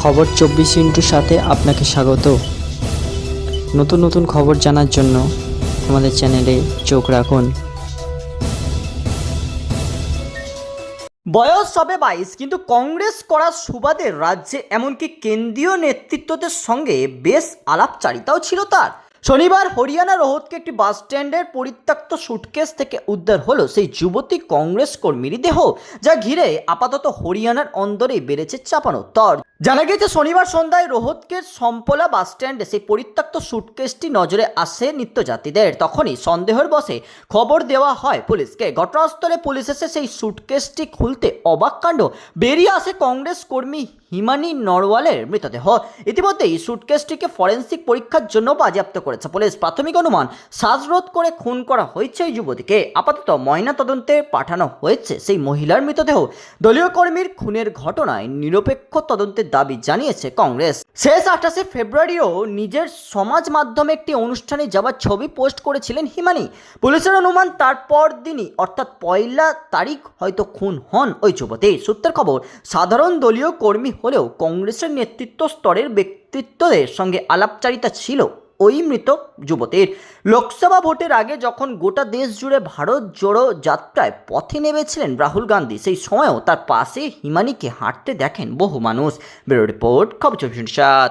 খবর চব্বিশ ইন্টুর সাথে আপনাকে স্বাগত। নতুন নতুন খবর জানার জন্য আমাদের চ্যানেলে চোখ রাখুন। বয়স সবে বাইশ, কিন্তু কংগ্রেস করার সুবাদে রাজ্যে এমনকি কেন্দ্রীয় নেতৃত্বদের সঙ্গে বেশ আলাপচারিতাও ছিল তার। শনিবার হরিয়ানা রোহতকে একটি বাস স্ট্যান্ডের পরিত্যক্ত সুটকেস থেকে উদ্ধার হলো সেই যুবতী কংগ্রেস কর্মীর দেহ, যা ঘিরে আপাতত হরিয়ানার অন্দরেই বেড়েছে চাপানো তর। জানা গিয়েছে, শনিবার সন্ধ্যায় রোহতকের সম্পলা বাস স্ট্যান্ডে সেই পরিত্যক্ত সুটকেসটি নজরে আসে নিত্যযাত্রীদের। তখনই সন্দেহের বসে খবর দেওয়া হয় পুলিশকে। ঘটনাস্থলে পুলিশ এসে সেই সুটকেসটি খুলতে অবাক কাণ্ড। বেরিয়ে আসে কংগ্রেস কর্মী হিমানি নরওয়ালের মৃতদেহ। ইতিমধ্যেই সুটকেসটিকে ফরেন্সিক পরীক্ষার জন্য বাজেয়াপ্ত করেছে। পুলিশ প্রাথমিক অনুমান, শ্বাসরোধ করে খুন করা হয়েছে ওই যুবতীকে। আপাতত ময়না তদন্তে পাঠানো হয়েছে সেই মহিলার মৃতদেহ। দলীয় কর্মীর খুনের ঘটনায় নিরপেক্ষ তদন্তের দাবি জানিয়েছে কংগ্রেস। শেষ আঠাশে ফেব্রুয়ারিও নিজের সমাজ মাধ্যমে একটি অনুষ্ঠানে যাওয়ার ছবি পোস্ট করেছিলেন হিমানি। পুলিশের অনুমান তারপর দিনই, অর্থাৎ পয়লা তারিখ হয়তো খুন হন ওই যুবতী। সূত্রের খবর, সাধারণ দলীয় কর্মী হলেও কংগ্রেসের নেতৃত্ব স্তরের ব্যক্তিত্বদের সঙ্গে আলাপচারিতা ছিল। ওই মৃত যুবতীর। লোকসভা ভোটের আগে যখন গোটা দেশ জুড়ে ভারত জোড়ো যাত্রায় পথে নেমেছিলেন রাহুল গান্ধী, সেই সময়ও তার পাশে হিমানিকে হাঁটতে দেখেন বহু মানুষ। ব্যুরো রিপোর্ট, খবর চব্বিশ সাত।